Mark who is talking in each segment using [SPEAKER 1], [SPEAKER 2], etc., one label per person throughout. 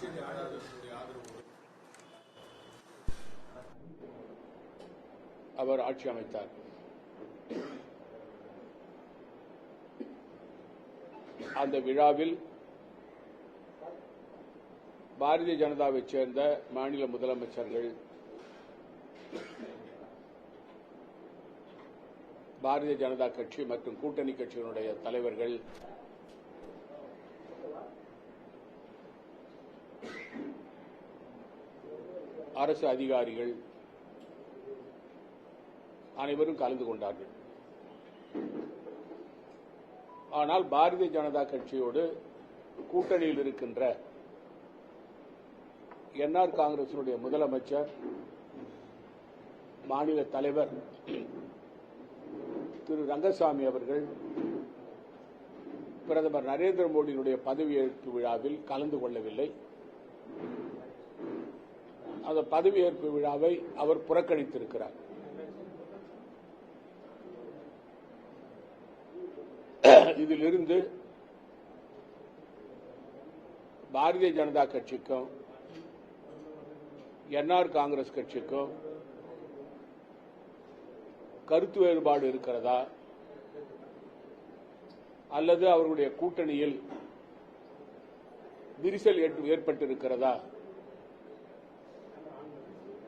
[SPEAKER 1] ஆளுநர்களுடைய ஆதரவு
[SPEAKER 2] அவர் ஆட்சி அமைத்தார். அந்த விழாவில் பாரதிய ஜனதாவைச் சேர்ந்த மாநில முதலமைச்சர்கள் பாரதிய ஜனதா கட்சி மற்றும் கூட்டணி கட்சியினுடைய தலைவர்கள் அரசு அதிகாரிகள் அனைவரும் கலந்து கொண்டார்கள். ஆனால் பாரதிய ஜனதா கட்சியோடு கூட்டணியில் இருக்கின்ற என்ஆர் காங்கிரசினுடைய முதலமைச்சர் மாநில தலைவர் திரு ரங்கசாமி அவர்கள் பிரதமர் நரேந்திர மோடியினுடைய பதவியேற்பு விழாவில் கலந்து கொள்ளவில்லை. அந்த பதவியேற்பு விழாவை அவர் புறக்கணித்திருக்கிறார். இதிலிருந்து பாரதிய ஜனதா கட்சிக்கும் என்ஆர் காங்கிரஸ் கட்சிக்கும் கருத்து வேறுபாடு இருக்கிறதா? அல்லது அவர்களுடைய கூட்டணியில் விரிசல் ஏற்பட்டிருக்கிறதா?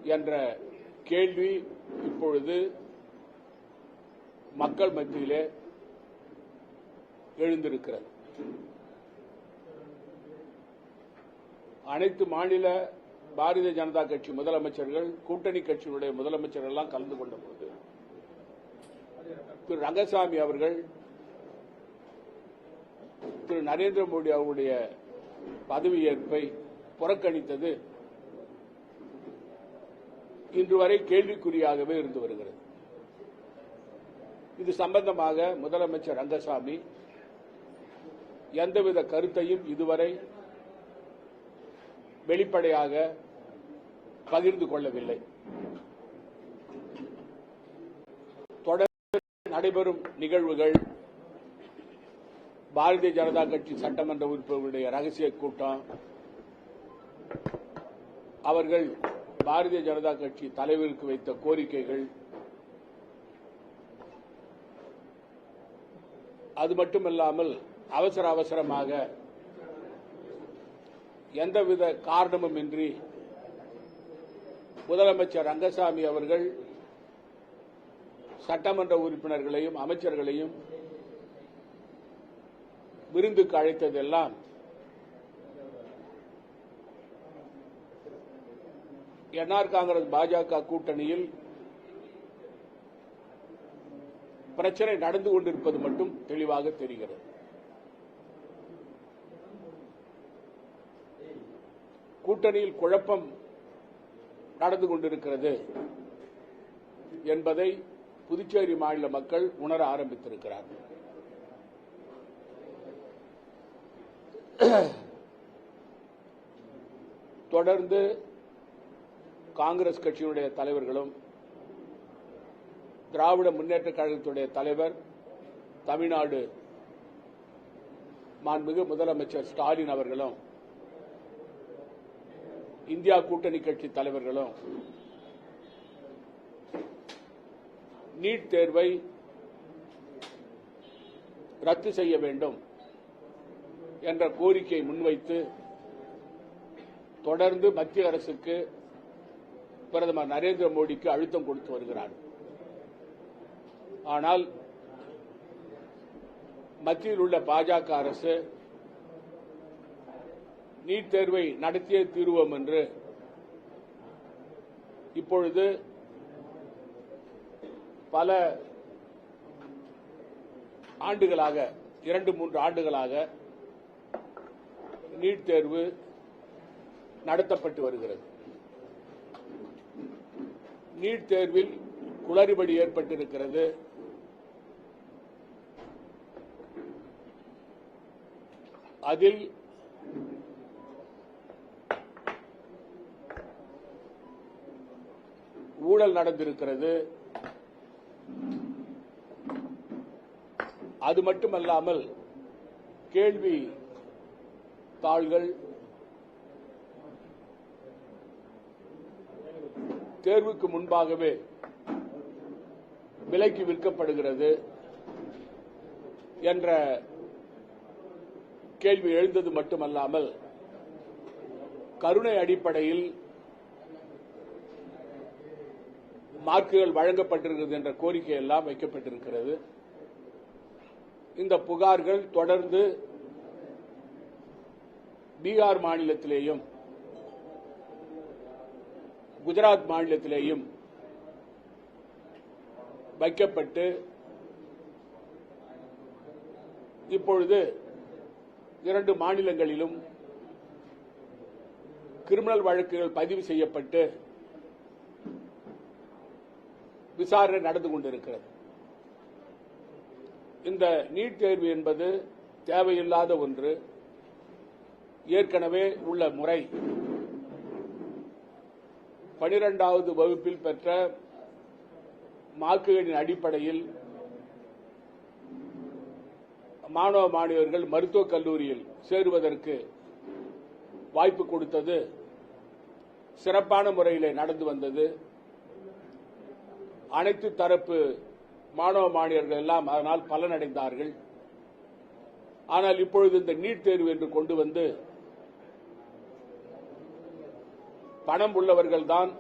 [SPEAKER 2] என்ற கேள்வி இப்பொழுது மக்கள் மத்தியிலே எழுந்திருக்கிறது. அனைத்து மாநில பாரதிய ஜனதா கட்சி முதலமைச்சர்கள் கூட்டணி கட்சியினுடைய முதலமைச்சர்கள் எல்லாம் கலந்து கொண்ட போது திரு ரங்கசாமி அவர்கள் திரு நரேந்திர மோடி அவருடைய பதவியேற்பை புறக்கணித்தது இன்று வரை கேள்விக்குறியாகவே இருந்து வருகிறது. இது சம்பந்தமாக முதலமைச்சர் ரங்கசாமி எந்தவித கருத்தையும் இதுவரை வெளிப்படையாக பகிர்ந்து கொள்ளவில்லை. தொடர்ந்து நடைபெறும் நிகழ்வுகள் பாரதிய ஜனதா கட்சி சட்டமன்ற உறுப்பினர்களுடைய ரகசிய கூட்டம் அவர்கள் பாரதிய ஜனதா கட்சி தலைவருக்கு வைத்த கோரிக்கைகள். அது மட்டுமல்லாமல் அவசர அவசரமாக எந்தவித காரணமுமின்றி முதலமைச்சர் ரங்கசாமி அவர்கள் சட்டமன்ற உறுப்பினர்களையும் அமைச்சர்களையும் விருந்துக்கு அழைத்ததெல்லாம் என்ஆர் காங்கிரஸ் பாஜக கூட்டணியில் பிரச்சனை நடந்து கொண்டிருப்பது மட்டும் தெளிவாக தெரிகிறது. கூட்டணியில் குழப்பம் நடந்து கொண்டிருக்கிறது என்பதை புதுச்சேரி மாநில மக்கள் உணர ஆரம்பித்திருக்கிறார்கள். தொடர்ந்து காங்கிரஸ் கட்சியினுடைய தலைவர்களும் திராவிட முன்னேற்ற கழகத்துடைய தலைவர் தமிழ்நாடு மாண்புமிகு முதலமைச்சர் ஸ்டாலின் அவர்களும் இந்தியா கூட்டணி கட்சி தலைவர்களும் நீட் தேர்வை ரத்து செய்ய வேண்டும் என்ற கோரிக்கையை முன்வைத்து தொடர்ந்து மத்திய அரசுக்கு பிரதமர் நரேந்திர மோடிக்கு அழுத்தம் கொடுத்து வருகிறார். ஆனால் மத்தியில் உள்ள பாஜக அரசு நீட் தேர்வை நடத்தியே தீருவோம் என்று இப்பொழுது பல ஆண்டுகளாக இரண்டு மூன்று ஆண்டுகளாக நீட் தேர்வு நடத்தப்பட்டு வருகிறது. நீட் தேர்வில் குளறுபடி ஏற்பட்டிருக்கிறது. அதில் ஊழல் நடந்திருக்கிறது. அது மட்டுமல்லாமல் கேள்வி தாள்கள் தேர்வுக்கு முன்பாகவே விலைக்கு விற்கப்படுகிறது என்ற கேள்வி எழுந்தது மட்டுமல்லாமல் கருணை அடிப்படையில் மார்க்குகள் வழங்கப்பட்டிருக்கிறது என்ற கோரிக்கை எல்லாம் வைக்கப்பட்டிருக்கிறது. இந்த புகார்கள் தொடர்ந்து பீகார் மாநிலத்திலேயும் குஜராத் மாநிலத்திலேயும் வைக்கப்பட்டு இப்பொழுது இரண்டு மாநிலங்களிலும் கிரிமினல் வழக்குகள் பதிவு செய்யப்பட்டு விசாரணை நடந்து கொண்டிருக்கிறது. இந்த நீட் தேர்வு என்பது தேவையில்லாத ஒன்று. ஏற்கனவே உள்ள முறை. பனிரெண்டாவது வகுப்பில் பெற்ற மார்க்குகளின் அடிப்படையில் மாணவ மாணவியர்கள் மருத்துவக் கல்லூரியில் சேருவதற்கு வாய்ப்பு கொடுத்தது. சிறப்பான முறையில் நடந்து வந்தது. அனைத்து தரப்பு மாணவ மாணவியர்கள் எல்லாம் அதனால் பலனடைந்தார்கள். ஆனால் இப்பொழுது இந்த நீட் தேர்வு என்று கொண்டு வந்து பணம் உள்ளவர்கள் தான்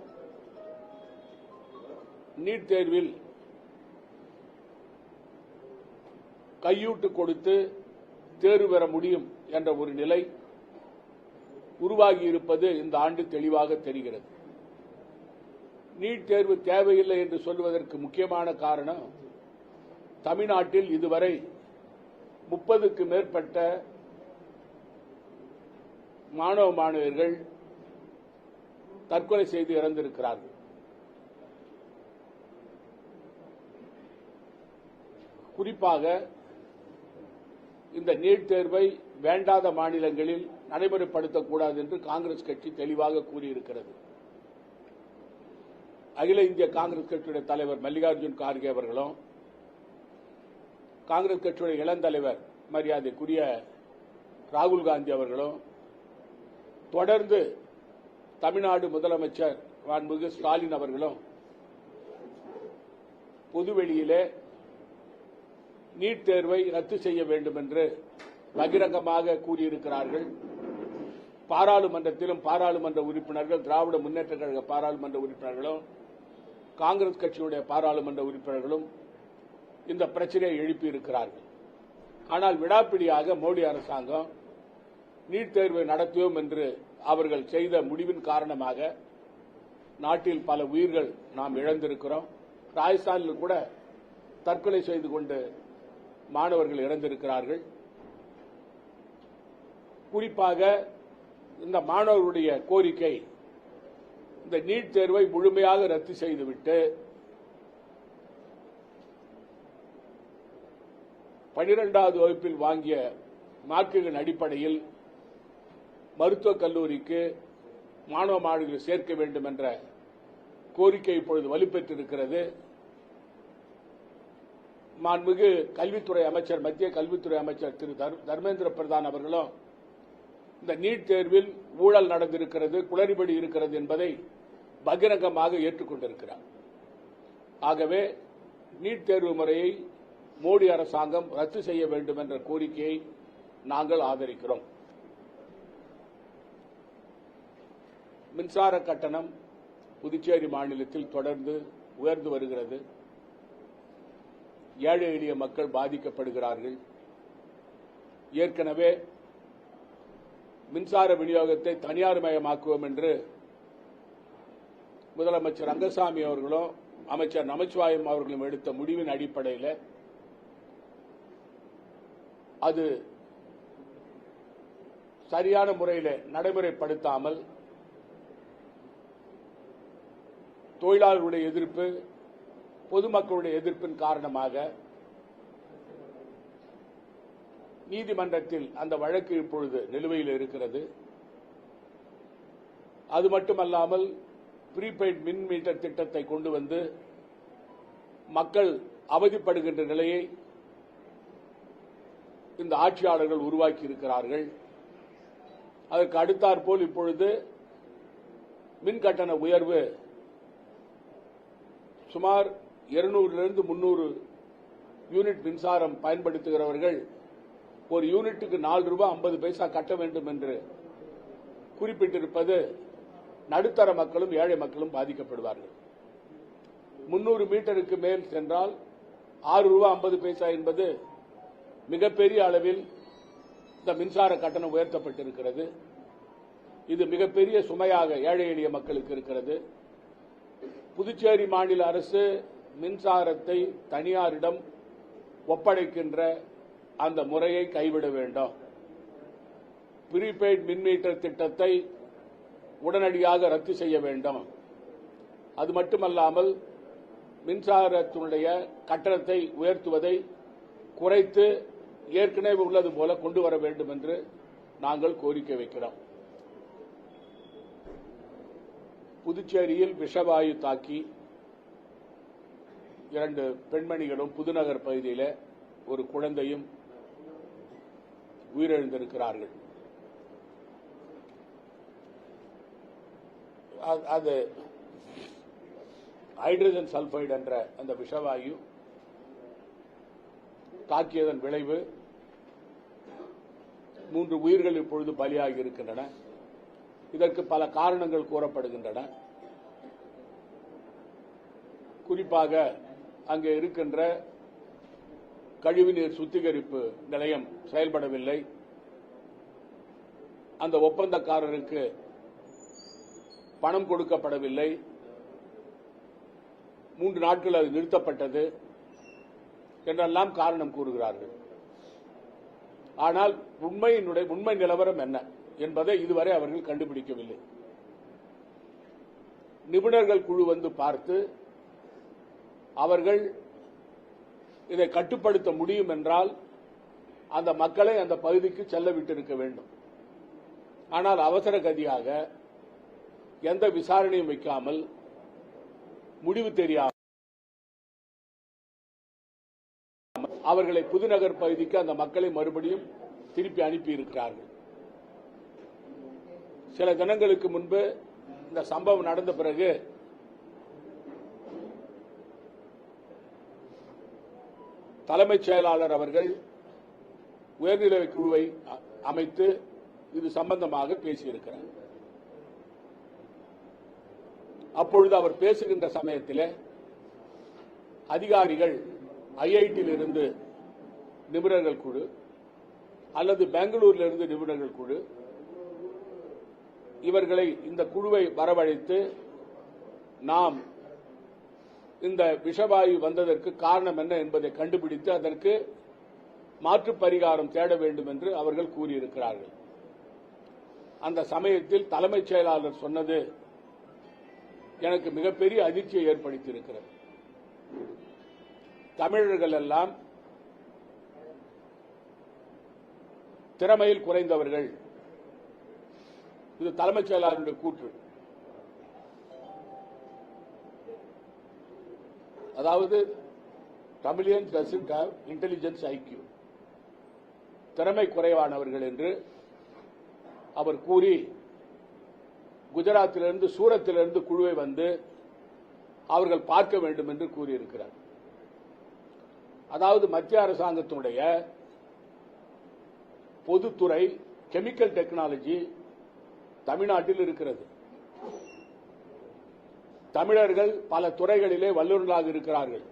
[SPEAKER 2] நீட் தேர்வில் கையூட்டு கொடுத்து தேர்வு பெற முடியும் என்ற ஒரு நிலை உருவாகி இருப்பது இந்த ஆண்டு தெளிவாக தெரிகிறது. நீட் தேர்வு தேவையில்லை என்று சொல்வதற்கு முக்கியமான காரணம் தமிழ்நாட்டில் இதுவரை முப்பதுக்கு மேற்பட்ட மாணவ மாணவியர்கள் தற்கொலை செய்து இறந்திருக்கிறார்கள். குறிப்பாக இந்த நீட் தேர்வை வேண்டாத மாநிலங்களில் நடைமுறைப்படுத்தக்கூடாது என்று காங்கிரஸ் கட்சி தெளிவாக கூறியிருக்கிறது. அகில இந்திய காங்கிரஸ் கட்சியுடைய தலைவர் மல்லிகார்ஜுன் கார்கே அவர்களும் காங்கிரஸ் கட்சியுடைய இளந்தலைவர் மரியாதைக்குரிய ராகுல் காந்தி அவர்களும் தொடர்ந்து தமிழ்நாடு முதலமைச்சர் மாண்புமிகு ஸ்டாலின் அவர்களும் பொதுவெளியிலே நீட் தேர்வை ரத்து செய்ய வேண்டும் என்று பகிரங்கமாக கூறியிருக்கிறார்கள். பாராளுமன்றத்திலும் பாராளுமன்ற உறுப்பினர்கள் திராவிட முன்னேற்ற கழக பாராளுமன்ற உறுப்பினர்களும் காங்கிரஸ் கட்சியுடைய பாராளுமன்ற உறுப்பினர்களும் இந்த பிரச்சனையை எழுப்பியிருக்கிறார்கள். ஆனால் விடாப்பிடியாக மோடி அரசாங்கம் நீட் தேர்வை நடத்துவோம் என்று அவர்கள் செய்த முடிவின் காரணமாக நாட்டில் பல உயிர்கள் நாம் இழந்திருக்கிறோம். ராஜஸ்தானில் கூட தற்கொலை செய்து கொண்டு மாணவர்கள் இறந்திருக்கிறார்கள். குறிப்பாக இந்த மாணவர்களுடைய கோரிக்கை இந்த நீட் தேர்வை முழுமையாக ரத்து செய்துவிட்டு பனிரெண்டாவது வகுப்பில் வாங்கிய மார்க்குகளின் அடிப்படையில் மருத்துவக் கல்லூரிக்கு மாணவ மாணவிகளை சேர்க்க வேண்டும் என்ற கோரிக்கை இப்பொழுது வலுப்பெற்றிருக்கிறது. மாண்புமிகு கல்வித்துறை அமைச்சர் மத்திய கல்வித்துறை அமைச்சர் திரு தர்மேந்திர பிரதான் அவர்களும் இந்த நீட் தேர்வில் ஊழல் நடந்திருக்கிறது குளறுபடி இருக்கிறது என்பதை பகிரங்கமாக ஏற்றுக்கொண்டிருக்கிறார். ஆகவே நீட் தேர்வு முறையை மோடி அரசாங்கம் ரத்து செய்ய வேண்டும் என்ற கோரிக்கையை நாங்கள் ஆதரிக்கிறோம். மின்சார கட்டணம் புதுச்சேரி மாநிலத்தில் தொடர்ந்து உயர்ந்து வருகிறது. ஏழை எளிய மக்கள் பாதிக்கப்படுகிறார்கள். ஏற்கனவே மின்சார விநியோகத்தை தனியார் மயமாக்குவோம் என்று முதலமைச்சர் ரங்கசாமி அவர்களும் அமைச்சர் நமச்சிவாயம் அவர்களும் எடுத்த முடிவின் அடிப்படையில் அது சரியான முறையில் நடைமுறைப்படுத்தாமல் தொழிலாளர்களுடைய எதிர்ப்பு பொதுமக்களுடைய எதிர்ப்பின் காரணமாக நீதிமன்றத்தில் அந்த வழக்கு இப்பொழுது நிலுவையில் இருக்கிறது. அது மட்டுமல்லாமல் ப்ரீபெய்ட் மின் மீட்டர் திட்டத்தை கொண்டு வந்து மக்கள் அவதிப்படுகின்ற நிலையை இந்த ஆட்சியாளர்கள் உருவாக்கி இருக்கிறார்கள். அதற்கு அடுத்தாற்போல் இப்பொழுது மின் கட்டண உயர்வு சுமார் இருநூறிலிருந்து முன்னூறு யூனிட் மின்சாரம் பயன்படுத்துகிறவர்கள் ஒரு யூனிட்டுக்கு நாலு ரூபாய் ஐம்பது பைசா கட்ட வேண்டும் என்று குறிப்பிட்டிருப்பது நடுத்தர மக்களும் ஏழை மக்களும் பாதிக்கப்படுவார்கள். முன்னூறு மீட்டருக்கு மேல் சென்றால் ஆறு ரூபாய் ஐம்பது பைசா என்பது மிகப்பெரிய அளவில் இந்த மின்சார கட்டணம் உயர்த்தப்பட்டிருக்கிறது. இது மிகப்பெரிய சுமையாக ஏழை எளிய மக்களுக்கு இருக்கிறது. புதுச்சேரி மாநில அரசு மின்சாரத்தை தனியாரிடம் ஒப்படைக்கின்ற அந்த முறையை கைவிட வேண்டும். ப்ரீபெய்ட் மின்மீட்டர் திட்டத்தை உடனடியாக ரத்து செய்ய வேண்டும். அது மட்டுமல்லாமல் மின்சாரத்தினுடைய கட்டணத்தை உயர்த்துவதை குறைத்து ஏற்கனவே உள்ளது போல கொண்டு வர வேண்டும் என்று நாங்கள் கோரிக்கை வைக்கிறோம். புதுச்சேரியில் விஷவாயு தாக்கி இரண்டு பெண்மணிகளும் புதுநகர் பகுதியில் ஒரு குழந்தையும் உயிரிழந்திருக்கிறார்கள். அது- அது ஹைட்ரஜன் சல்பைடு என்ற அந்த விஷவாயு தாக்கியதன் விளைவு மூன்று உயிர்கள் இப்பொழுது பலியாகி இருக்கின்றன. இதற்கு பல காரணங்கள் கூறப்படுகின்றன. குறிப்பாக அங்கே இருக்கின்ற கழிவுநீர் சுத்திகரிப்பு நிலையம் செயல்படவில்லை. அந்த ஒப்பந்தக்காரருக்கு பணம் கொடுக்கப்படவில்லை. மூன்று நாட்கள் அது நிறுத்தப்பட்டது என்றெல்லாம் காரணம் கூறுகிறார்கள். ஆனால் உண்மையினுடைய உண்மை நிலவரம் என்ன? என்பதை இதுவரை அவர்கள் கண்டுபிடிக்கவில்லை. நிபுணர்கள் குழு வந்து பார்த்து அவர்கள் இதை கட்டுப்படுத்த முடியும் என்றால் அந்த மக்களை அந்த பகுதிக்கு செல்ல விட்டிருக்க வேண்டும். ஆனால் அவசர கதியாக எந்த விசாரணையும் வைக்காமல் முடிவு தெரியாமல் அவர்களை புதுநகர் பகுதிக்கு அந்த மக்களை மறுபடியும் திருப்பி அனுப்பி இருக்கிறார்கள் சில தினங்களுக்கு முன்பு இந்த சம்பவம் நடந்த பிறகு தலைமைச் செயலாளர் அவர்கள் உயர்நிலை குழுவை அமைத்து இது சம்பந்தமாக பேசியிருக்கிறார். அப்பொழுது அவர் பேசுகின்ற சமயத்தில் அதிகாரிகள் ஐஐடியிலிருந்து நிபுணர்கள் குழு அல்லது பெங்களூரிலிருந்து நிபுணர்கள் குழு இவர்களை இந்த குழுவை வரவழைத்து நாம் இந்த விஷவாயு வந்ததற்கு காரணம் என்ன என்பதை கண்டுபிடித்து அதற்கு மாற்று பரிகாரம் தேட வேண்டும் என்று அவர்கள் கூறியிருக்கிறார்கள். அந்த சமயத்தில் தலைமைச் செயலாளர் சொன்னது எனக்கு மிகப்பெரிய அதிர்ச்சியை ஏற்படுத்தியிருக்கிறது. தமிழர்கள் எல்லாம் திறமையில் குறைந்தவர்கள். இது தலைமைச் செயலாளருடைய கூற்று. அதாவது Tamilian doesn't have intelligence IQ திறமை குறைவானவர்கள் என்று அவர் கூறி குஜராத்திலிருந்து சூரத்திலிருந்து குழுவை வந்து அவர்கள் பார்க்க வேண்டும் என்று கூறியிருக்கிறார். அதாவது மத்திய அரசாங்கத்தினுடைய பொதுத்துறை கெமிக்கல் டெக்னாலஜி தமிழ்நாட்டில் இருக்கிறது. தமிழர்கள் பல துறைகளிலே வல்லுநர்களாக இருக்கிறார்கள்.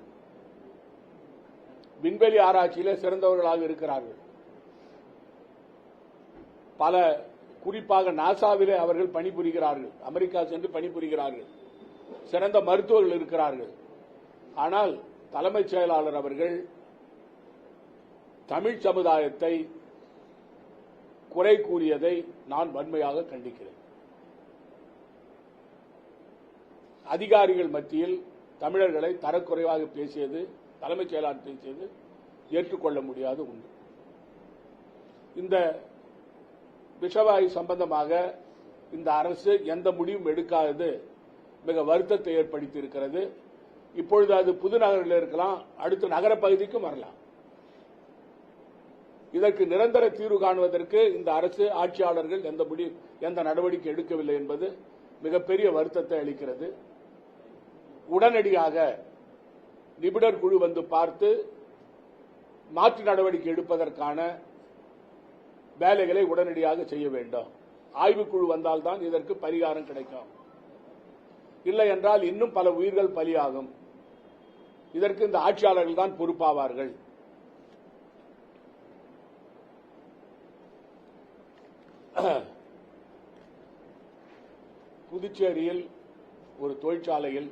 [SPEAKER 2] விண்வெளி ஆராய்ச்சியிலே சிறந்தவர்களாக இருக்கிறார்கள். பல குறிப்பாக நாசாவிலே அவர்கள் பணிபுரிகிறார்கள். அமெரிக்கா சென்று பணிபுரிகிறார்கள். சிறந்த மருத்துவர்கள் இருக்கிறார்கள். ஆனால் தலைமைச் செயலாளர் அவர்கள் தமிழ் சமுதாயத்தை குறை கூறியதை நான் வன்மையாக கண்டிக்கிறேன். அதிகாரிகள் மத்தியில் தமிழர்களை தரக்குறைவாக பேசியது தலைமைச் செயலாளர் பேசியது ஏற்றுக்கொள்ள முடியாத உண்டு இந்த விஷவாயு சம்பந்தமாக இந்த அரசு எந்த முடிவும் எடுக்காதது மிக வருத்தத்தை ஏற்படுத்தி இருக்கிறது இப்பொழுது அது புதுநகரில் இருக்கலாம் அடுத்த நகர பகுதிக்கும் வரலாம். இதற்கு நிரந்தர தீர்வு காணுவதற்கு இந்த அரசு ஆட்சியாளர்கள் எந்த முடிவு எந்த நடவடிக்கை எடுக்கவில்லை என்பது மிகப்பெரிய வருத்தத்தை அளிக்கிறது. உடனடியாக நிபுணர் குழு வந்து பார்த்து மாற்று நடவடிக்கை எடுப்பதற்கான வேலைகளை உடனடியாக செய்ய வேண்டும். ஆய்வுக்குழு வந்தால்தான் இதற்கு பரிகாரம் கிடைக்கும். இல்லை என்றால் இன்னும் பல உயிர்கள் பலியாகும். இதற்கு இந்த ஆட்சியாளர்கள் தான் பொறுப்பாவார்கள். புதுச்சேரியில் ஒரு தொழிற்சாலையில்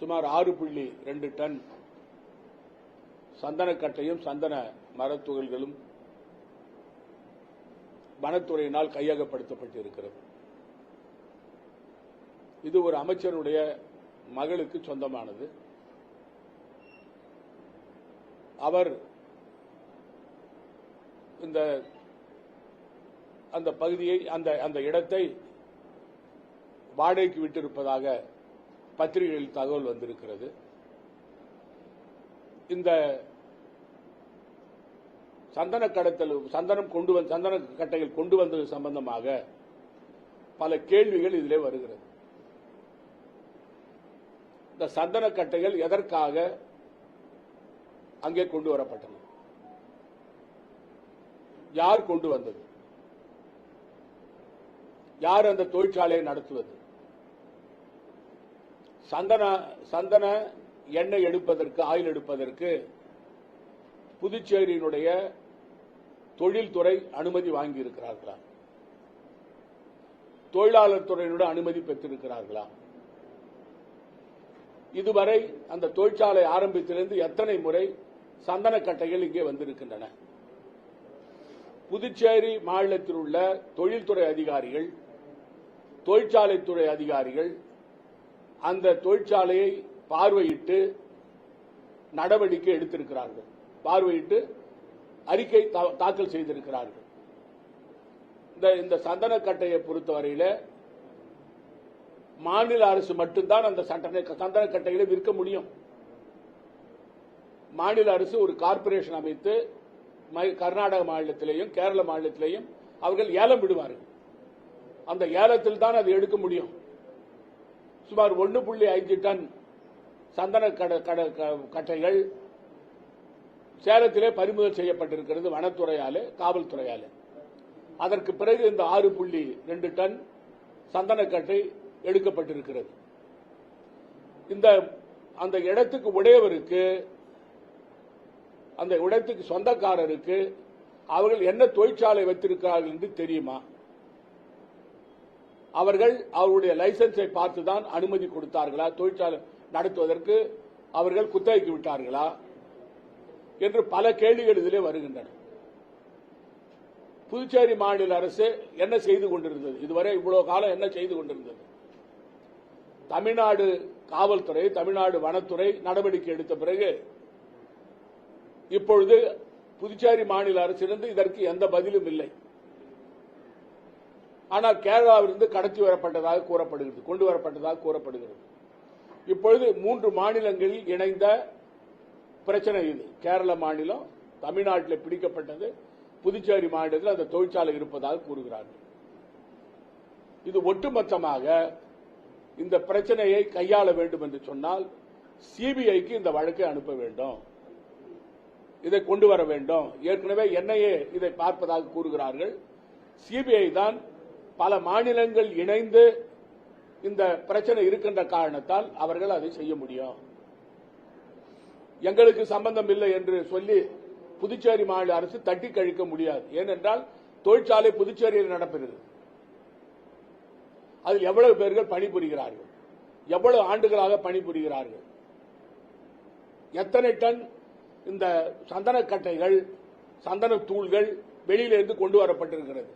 [SPEAKER 2] சுமார் ஆறு புள்ளி ரெண்டு டன் சந்தனக்கட்டையும் சந்தன மரத்துகள்களும் வனத்துறையினால் கையகப்படுத்தப்பட்டிருக்கிறது. இது ஒரு அமைச்சருடைய மகளுக்கு சொந்தமானது. அவர் இந்த அந்த பகுதியை அந்த அந்த இடத்தை வாடகைக்கு விட்டிருப்பதாக பத்திரிகைகளில் தகவல் வந்திருக்கிறது. இந்த சந்தன கடத்தல் சந்தனம் கொண்டு வந்த சந்தன கட்டைகள் கொண்டு வந்தது சம்பந்தமாக பல கேள்விகள் இதிலே வருகிறது. இந்த சந்தன கட்டைகள் எதற்காக அங்கே கொண்டு வரப்பட்டன? யார் கொண்டு வந்தது? யார் அந்த தொழிற்சாலையை நடத்துவது? சந்தன சந்தன எண்ணெய் எடுப்பதற்கு ஆயில் எடுப்பதற்கு புதுச்சேரியினுடைய தொழில்துறை அனுமதி வாங்கி இருக்கிறார்களா தொழிலாளர் துறையினுடைய அனுமதி பெற்றிருக்கிறார்களா? இதுவரை அந்த தொழிற்சாலை ஆரம்பித்திலிருந்து எத்தனை முறை சந்தனக்கட்டைகள் இங்கே வந்திருக்கின்றன? புதுச்சேரி மாநிலத்தில் உள்ள தொழில்துறை அதிகாரிகள் தொழிற்சாலைத்துறை அதிகாரிகள் அந்த தொழிற்சாலையை பார்வையிட்டு நடவடிக்கை எடுத்திருக்கிறார்கள். பார்வையிட்டு அறிக்கை தா- தாக்கல் செய்திருக்கிறார்கள். இந்த இந்த சந்தனக்கட்டையை பொறுத்தவரையில் மாநில அரசு மட்டும்தான் அந்த சந்தனக்கட்டைகளை விற்க முடியும். மாநில அரசு ஒரு கார்ப்பரேஷன் அமைத்து கர்நாடக மாநிலத்திலேயும் கேரள மாநிலத்திலேயும் அவர்கள் ஏலம் விடுவார்கள். அந்த ஏலத்தில் தான் அது எடுக்க முடியும். சுமார் ஒன்று புள்ளி ஐந்து டன் சந்தன கட- கட- க- கட்டைகள் சேலத்திலே பறிமுதல் செய்யப்பட்டிருக்கிறது வனத்துறையாலே காவல்துறையாலே. அதற்கு பிறகு இந்த ஆறு புள்ளி ரெண்டு டன் சந்தனக்கட்டை எடுக்கப்பட்டிருக்கிறது. இந்த அந்த இடத்துக்கு உடையவருக்கு அந்த இடத்துக்கு சொந்தக்காரருக்கு அவர்கள் என்ன தொழிற்சாலை வைத்திருக்கிறார்கள் என்று தெரியுமா? அவர்கள் அவருடைய லைசன்ஸை பார்த்துதான் அனுமதி கொடுத்தார்களா? தொழிற்சாலை நடத்துவதற்கு அவர்கள் குத்தகைக்கு விட்டார்களா? என்று பல கேள்விகள் இதிலே வருகின்றன. புதுச்சேரி மாநில அரசு என்ன செய்து கொண்டிருந்தது? இதுவரை இவ்வளவு காலம் என்ன செய்து கொண்டிருந்தது? தமிழ்நாடு காவல்துறை தமிழ்நாடு வனத்துறை நடவடிக்கை எடுத்த பிறகு இப்பொழுது புதுச்சேரி மாநில அரசிலிருந்து இதற்கு எந்த பதிலும் இல்லை. ஆனால் கேரளாவிலிருந்து கடத்தி வரப்பட்டதாக கூறப்படுகிறது கொண்டு வரப்பட்டதாக கூறப்படுகிறது. இப்பொழுது மூன்று மாநிலங்களில் இணைந்த பிரச்சனை இது. கேரள மாநிலம் தமிழ்நாட்டில் பிடிக்கப்பட்டது புதுச்சேரி மாநிலத்தில் அந்த தொழிற்சாலை இருப்பதாக கூறுகிறார்கள். இது ஒட்டுமொத்தமாக இந்த பிரச்சனையை கையாள வேண்டும் என்று சொன்னால் சிபிஐக்கு இந்த வழக்கை அனுப்ப வேண்டும். இதை கொண்டு வர வேண்டும். ஏற்கனவே என்ஐஏ இதை பார்ப்பதாக கூறுகிறார்கள். சிபிஐ தான் பல மாநிலங்கள் இணைந்து இந்த பிரச்சனை இருக்கின்ற காரணத்தால் அவர்கள் அதை செய்ய முடியும். எங்களுக்கு சம்பந்தம் இல்லை என்று சொல்லி புதுச்சேரி மாநில அரசு தட்டி கழிக்க முடியாது. ஏனென்றால் தொழிற்சாலை புதுச்சேரியில் நடப்பது அதில் எவ்வளவு பேர்கள் பணிபுரிகிறார்கள்? எவ்வளவு ஆண்டுகளாக பணிபுரிகிறார்கள்? எத்தனை டன் இந்த சந்தன கட்டைகள் சந்தன தூள்கள் வெளியிலிருந்து கொண்டு வரப்பட்டிருக்கிறது?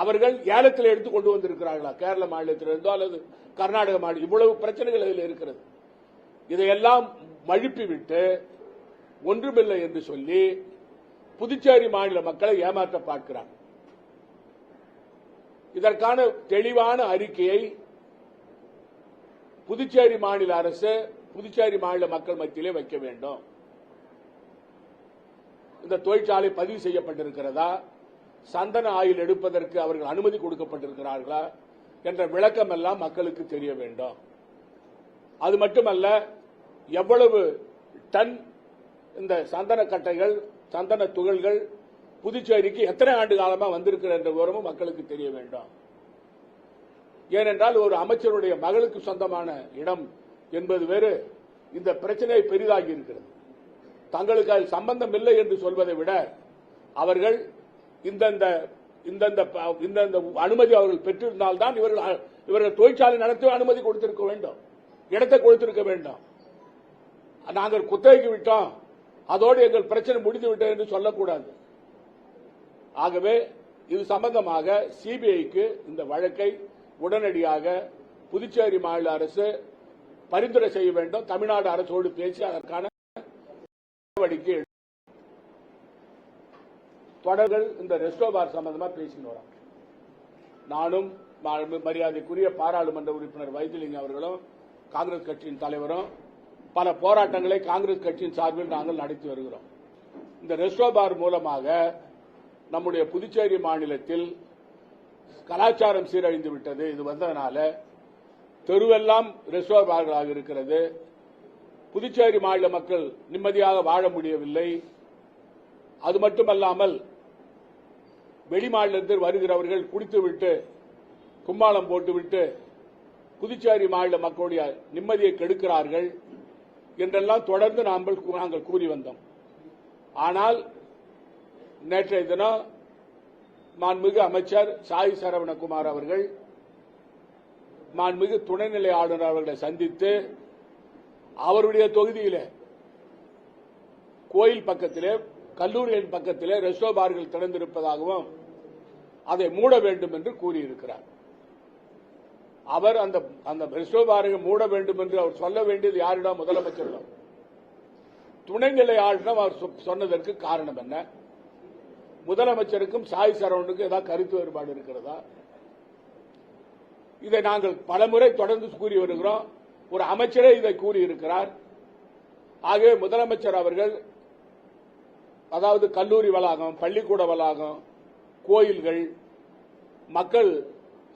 [SPEAKER 2] அவர்கள் ஏலத்தில் எடுத்து கொண்டு வந்திருக்கிறார்களா? கேரள மாநிலத்திலிருந்தோ அல்லது கர்நாடக மாநிலம் இவ்வளவு பிரச்சனைகள் அதில் இருக்கிறது. இதையெல்லாம் மழுப்பிவிட்டு ஒன்றுமில்லை என்று சொல்லி புதுச்சேரி மாநில மக்களை ஏமாற்ற பார்க்கிறார். இதற்கான தெளிவான அறிக்கையை புதுச்சேரி மாநில அரசு புதுச்சேரி மாநில மக்கள் மத்தியிலே வைக்க வேண்டும். இந்த தொழிற்சாலை பதிவு செய்யப்பட்டிருக்கிறதா? சந்தன ஆயில் எடுப்பதற்கு அவர்கள் அனுமதி கொடுக்கப்பட்டிருக்கிறார்களா என்ற விளக்கம் எல்லாம் மக்களுக்கு தெரிய வேண்டும். அது மட்டுமல்ல எவ்வளவு டன் இந்த சந்தன கட்டைகள் சந்தன துகள்கள் புதுச்சேரிக்கு எத்தனை ஆண்டு காலமாக வந்திருக்கிற என்ற விவரமும் மக்களுக்கு தெரிய வேண்டும். ஏனென்றால் ஒரு அமைச்சருடைய மகளுக்கு சொந்தமான இடம் என்பது வேறு இந்த பிரச்சனை பெரிதாகி இருக்கிறது. தங்களுக்கு அது சம்பந்தம் இல்லை என்று சொல்வதை விட அவர்கள் இந்தந்த இந்தந்த ப- இந்தந்த அனுமதி அவர்கள் பெற்றிருந்தால்தான் இவர்கள் இவர்கள் தொழிற்சாலை நடத்த அனுமதி கொடுத்திருக்க வேண்டும். இடத்தை கொடுத்திருக்க வேண்டும். நாங்கள் குத்தகைக்கு விட்டோம். அதோடு எங்கள் பிரச்சனை முடிந்து விட்டது என்று சொல்லக்கூடாது. ஆகவே இது சம்பந்தமாக சிபிஐக்கு இந்த வழக்கை உடனடியாக புதுச்சேரி மாநில அரசு பரிந்துரை செய்ய வேண்டும். தமிழ்நாடு அரசோடு பேசி அதற்கான நடவடிக்கை தொடர்கள் இந்த ரெஸ்டோ பார் சம்பந்தமா பேசின்னு வரோம். நானும் மரியாதைக்குரிய பாராளுமன்ற உறுப்பினர் வைத்திலிங்கம் அவர்களும் காங்கிரஸ் கட்சியின் தலைவரும் பல போராட்டங்களை காங்கிரஸ் கட்சியின் சார்பில் நாங்கள் நடத்தி வருகிறோம். இந்த ரெஸ்டோ பார் மூலமாக நம்முடைய புதுச்சேரி மாநிலத்தில் கலாச்சாரம் சீரழிந்து விட்டது. இது வந்ததனால தெருவெல்லாம் ரெஸ்டோ பார்களாக இருக்கிறது. புதுச்சேரி மாநில மக்கள் நிம்மதியாக வாழ முடியவில்லை. அது மட்டுமல்லாமல் வெளிமாநிலத்தில் வருகிறவர்கள் குடித்துவிட்டு கும்மாளம் போட்டுவிட்டு புதுச்சேரி மாநில மக்களுடைய நிம்மதியை கெடுக்கிறார்கள் என்றெல்லாம் தொடர்ந்து நாங்கள் நாங்கள் கூறி வந்தோம். ஆனால் நேற்றைய தினம் மாண்புமிகு அமைச்சர் சாய் சரவணகுமார் அவர்கள் மாண்புமிகு துணைநிலை ஆளுநர் அவர்களை சந்தித்து அவருடைய தொகுதியில் கோயில் பக்கத்திலே கல்லூரிகளின் பக்கத்திலே ரெஸ்டோ பார்கள் திறந்திருப்பதாகவும் அதை மூட வேண்டும் என்று கூறியிருக்கிறார். அவர் அந்த அந்த ரெஸ்டோ பாரை மூட வேண்டும் என்று அவர் சொல்ல வேண்டியது யாரிடம் முதலமைச்சரிடம். துணைநிலை ஆளுநர் அவர் சொ- சொன்னதற்கு காரணம் என்ன? முதலமைச்சருக்கும் சாய் சரவணுக்கும் ஏதாவது கருத்து வேறுபாடு இருக்கிறதா? இதை நாங்கள் பலமுறை தொடர்ந்து கூறி வருகிறோம். ஒரு அமைச்சரே இதை கூறியிருக்கிறார். ஆகவே முதலமைச்சர் அவர்கள் அதாவது கல்லூரி வளாகம் பள்ளிக்கூட வளாகம் கோயில்கள் மக்கள்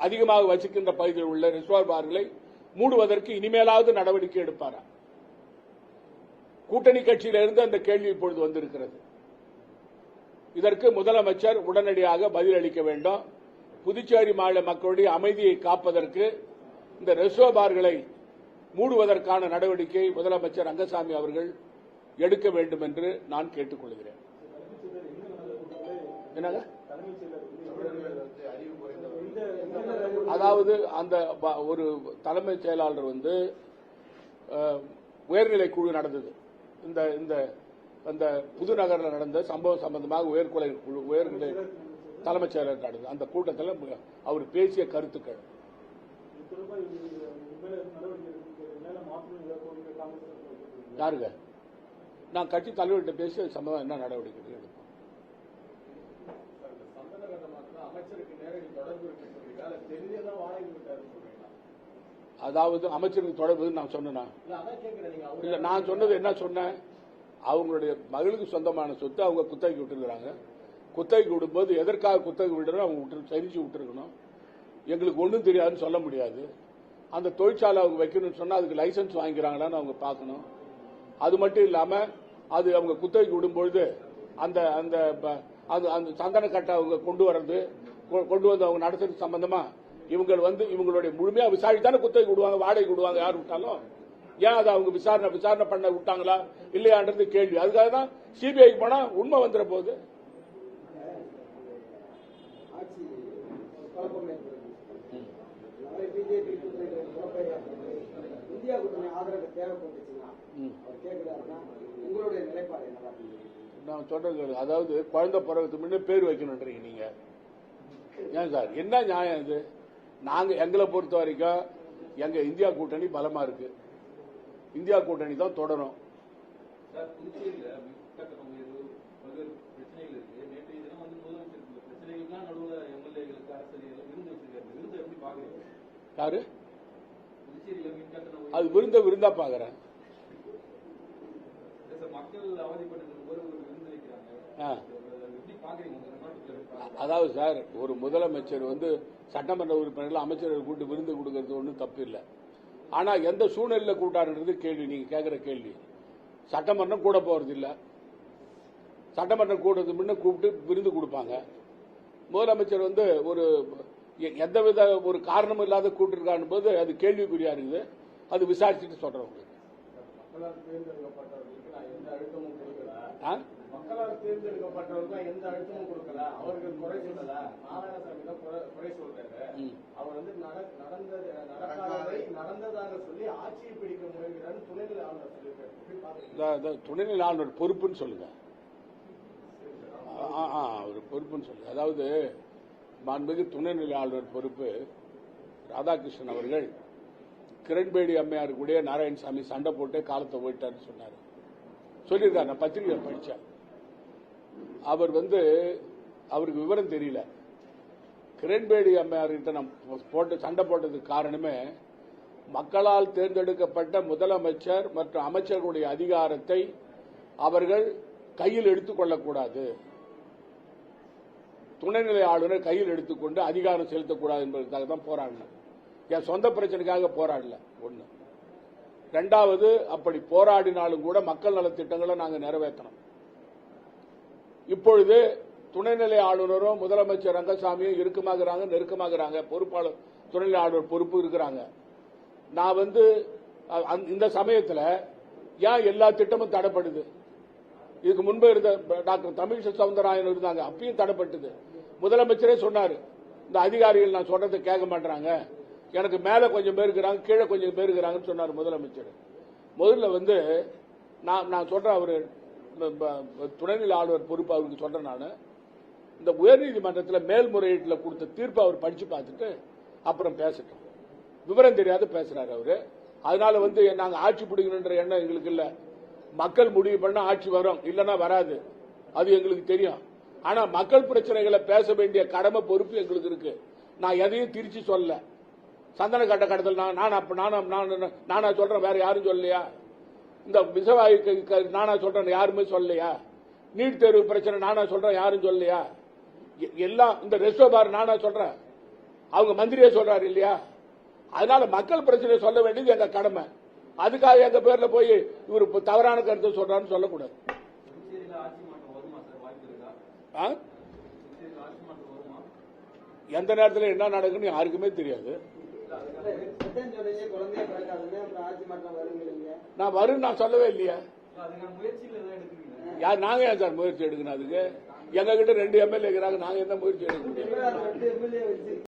[SPEAKER 2] அதிகமாக வசிக்கின்ற பகுதியில் உள்ள ரிசர்வ் பார்களை மூடுவதற்கு இனிமேலாவது நடவடிக்கை எடுப்பாரா? கூட்டணி கட்சியிலிருந்து அந்த கேள்வி இப்பொழுது வந்திருக்கிறது. இதற்கு முதலமைச்சர் உடனடியாக பதிலளிக்க வேண்டும். புதுச்சேரி மாநில மக்களுடைய அமைதியை காப்பதற்கு இந்த ரிசர்வ் பார்களை மூடுவதற்கான நடவடிக்கை முதலமைச்சர் ரங்கசாமி அவர்கள் எடுக்க வேண்டும் என்று நான் கேட்டுக்கொள்கிறேன். என்னங்க? அதாவது அந்த ப- ஒரு தலைமைச் செயலாளர் வந்து உயர்நிலை குழு நடந்தது. இந்த இந்த அந்த புதுநகரில் நடந்த சம்பவம் சம்பந்தமாக உயர்குலை குழு உயர்நிலை தலைமைச் செயலர் நடந்தது. அந்த கூட்டத்தில் அவர் பேசிய கருத்துக்கள். யாருங்க? நான் கட்சி தலைவர்கிட்ட பேசி அது சம்பந்தம் என்ன நடவடிக்கை எடுப்போம்
[SPEAKER 1] அமைச்சருக்கு நேரடி தொடர்பு இருக்குன்னு சொல்றீங்க அதுல தெரிஞ்சதான் வாடகை விட்டாருன்னு சொல்றீங்களா
[SPEAKER 2] அதாவது அமைச்சருக்கு தொடர்பு நான் சொன்னேனா?
[SPEAKER 1] இல்ல
[SPEAKER 2] நான் சொன்னது என்ன சொன்னேன்? அவங்களுடைய மகளுக்கு சொந்தமான சொத்து அவங்க குத்தகைக்கு விட்டுருக்காங்க குத்தகைக்கு விடும்போது எதற்காக குத்தகை விடுறோம் அவங்க விட்டு சரிச்சு விட்டுருக்கணும். எங்களுக்கு ஒன்றும் தெரியாதுன்னு சொல்ல முடியாது. அந்த தொழிற்சாலை அவங்க வைக்கணும்னு சொன்னா அதுக்கு லைசன்ஸ் வாங்கிக்கிறாங்களான்னு அவங்க பார்க்கணும். அது மட்டும் இல்லாம அது அவங்க குத்தகைக்கு விடும்பொழுது அந்த அந்த அந்த சந்தன கட்டை அவங்க கொண்டு வர்றது கொண்டு வந்து அவங்க நடத்துறது சம்பந்தமா இவங்க வந்து இவங்களுடைய முழுமையா விசாரிச்சு தானே குத்தகைக்கு விடுவாங்க வாடகை விடுவாங்க யார் விட்டாலும். ஏன் அதை அவங்க விசாரணை விசாரணை பண்ண விட்டாங்களா? இல்லையான்றது கேள்வி. அதுக்காக தான் சிபிஐக்கு போனா உண்மை வந்துட போகுது. நான் சொல்றது அதாவது குழந்தை பிறகு முன்னே பேர் வைக்கணுன்றீங்க நீங்க. ஏன் சார்? என்ன நியாயம் இது? நாங்க எங்களை பொறுத்த வரைக்கும் எங்க இந்தியா கூட்டணி பலமா இருக்கு. இந்தியா கூட்டணி தான் தொடரும். யாரு? அது விருந்த விருந்தா பாக்குறேன்? அதாவது சார் ஒரு முதலமைச்சர் வந்து சட்டமன்ற உறுப்பினர்கள் அமைச்சர்கள் கூட்டு விருந்து கொடுக்கறது ஒன்றும் தப்பு இல்லை. ஆனால் எந்த சூழ்நிலையில் கூட்டாருன்றது கேள்வி. நீங்கள் கேட்குற கேள்வி. சட்டமன்றம் கூட போகிறது இல்லை. சட்டமன்றம் கூடுறது முன்ன கூப்பிட்டு விருந்து கொடுப்பாங்க. முதலமைச்சர் வந்து ஒரு எ- எந்தவித ஒரு காரணமும் இல்லாத கூட்டிருக்கான்னு போது அது கேள்விக்குறியா இருக்குது. அது விசாரிச்சுட்டு சொல்கிறவங்களுக்கு
[SPEAKER 3] மக்களால் தேர்ந்தெடுக்கப்பட்டவர்களுக்கு நான் எந்த அழுத்தமும் கொடுக்கல.
[SPEAKER 2] ஆ?
[SPEAKER 3] மக்களால் தேர்ந்தெடுக்கப்பட்டவர்களுக்கு எந்த அழுத்தமும் கொடுக்கல. அவர்கள் குறை சொல்லல. நாராயணசாமி தான் குறை- குறை சொல்றாரு.
[SPEAKER 2] ம்.
[SPEAKER 3] அவர் வந்து நட- நடந்தது நடக்காததை நடந்ததாக சொல்லி ஆட்சியை பிடிக்க முயல்கிறார் துணைநிலை ஆளுநர் சொல்லியிருக்காரு.
[SPEAKER 2] துணைநிலை ஆளுநர் பொறுப்புன்னு சொல்லுங்க. ஆ, ஆ, அவர் பொறுப்புன்னு சொல்லுங்க. அதாவது மாண்புமிகு துணைநிலை ஆளுநர் பொறுப்பு ராதாகிருஷ்ணன் அவர்கள் கிரண்பேடி அம்மையார் கூட நாராயணசாமி சண்டை போட்டு காலத்தை போயிட்டாருன்னு சொன்னார். சொல்லியிருக்காரு. நான் பத்திரிகை படித்தேன் அவர் வந்து அவருக்கு விவரம் தெரியல. கிரண்பேடி அம்மையார்கிட்ட நான் போட்டு சண்டை போட்டதுக்கு காரணமே மக்களால் தேர்ந்தெடுக்கப்பட்ட முதலமைச்சர் மற்றும் அமைச்சர்களுடைய அதிகாரத்தை அவர்கள் கையில் எடுத்துக்கொள்ளக்கூடாது துணைநிலை ஆளுநர் கையில் எடுத்துக்கொண்டு அதிகாரம் செலுத்தக்கூடாது என்பதற்காக தான் போராடினார். என் சொந்த பிரச்சனைக்காக போராடல ஒண்ணு. ரெண்டாவது அப்படி போராடினாலும் கூட மக்கள் நலத்திட்டங்களை நாங்கள் நிறைவேற்றணும். இப்பொழுது துணைநிலை ஆளுநரும் முதலமைச்சர் ரங்கசாமியும் இறுக்கமாகறாங்க நெருக்கமாகறாங்க. பொறுப்பாளர் துணைநிலை ஆளுநர் பொறுப்பு இருக்கிறாங்க. நான் வந்து அந்த- இந்த சமயத்தில் ஏன் எல்லா திட்டமும் தடைப்படுது? இதுக்கு முன்பு இருந்த டாக்டர் தமிழிசை சவுந்தரராயன் இருந்தாங்க அப்பயும் தடைப்பட்டது. முதலமைச்சரே சொன்னார் இந்த அதிகாரிகள் நான் சொல்றதை கேட்க மாட்டாங்க எனக்கு மேல கொஞ்சம் பேர் இருக்கிறாங்க கீழே கொஞ்சம் பேர் இருக்கிறாங்கன்னு சொன்னார் முதலமைச்சர். முதல்ல வந்து நான் நான் சொல்றேன் அவர் துணைநிலை ஆளுநர் பொறுப்பு அவருக்கு சொல்றேன் நான். இந்த உயர்நீதிமன்றத்தில் மேல்முறையீட்டில் கொடுத்த தீர்ப்பை அவர் படிச்சு பார்த்துட்டு அப்புறம் பேசட்டும். விவரம் தெரியாத பேசுறாரு அவரு. அதனால வந்து நாங்க ஆட்சி பிடிக்கணுன்ற எண்ணம் எங்களுக்கு இல்ல. மக்கள் முடிவு பண்ண ஆட்சி வரும் இல்லைன்னா வராது. அது எங்களுக்கு தெரியும். ஆனா மக்கள் பிரச்சனைகளை பேச வேண்டிய கடமை பொறுப்பு எங்களுக்கு இருக்கு. நான் எதையும் திருச்சி சொல்லலை. சந்தன கட்ட கடத்தல் நான் நான் அப்ப நான் நானா சொல்றேன் வேற யாரும் சொல்லலையா? இந்த விசவாயுக்கு க- நானா சொல்றேன் யாருமே சொல்லலையா? நீட் தேர்வு பிரச்சனை நானா சொல்றேன் யாரும் சொல்லலையா? எ- எல்லாம் இந்த ரெஸ்டோ பார் நானா சொல்றேன். அவங்க மந்திரியே சொல்றாரு இல்லையா? அதனால மக்கள் பிரச்சனை சொல்ல வேண்டியது எங்க கடமை. அதுக்காக எங்க பேர்ல போய் இவர் தவறான கருத்தை சொல்றான்னு சொல்லக்கூடாது. ஆ? எந்த நேரத்தில் என்ன நடக்குன்னு யாருக்குமே தெரியாது. நான் வருன்னு நான் சொல்லவே இல்லையா. யார் நாங்க ஏன் சார் முயற்சி எடுக்கணும் அதுக்கு? எங்க கிட்ட ரெண்டு எம்எல்ஏ இருக்கிறாங்க நாங்க என்ன முயற்சி எடுக்க முடியும்?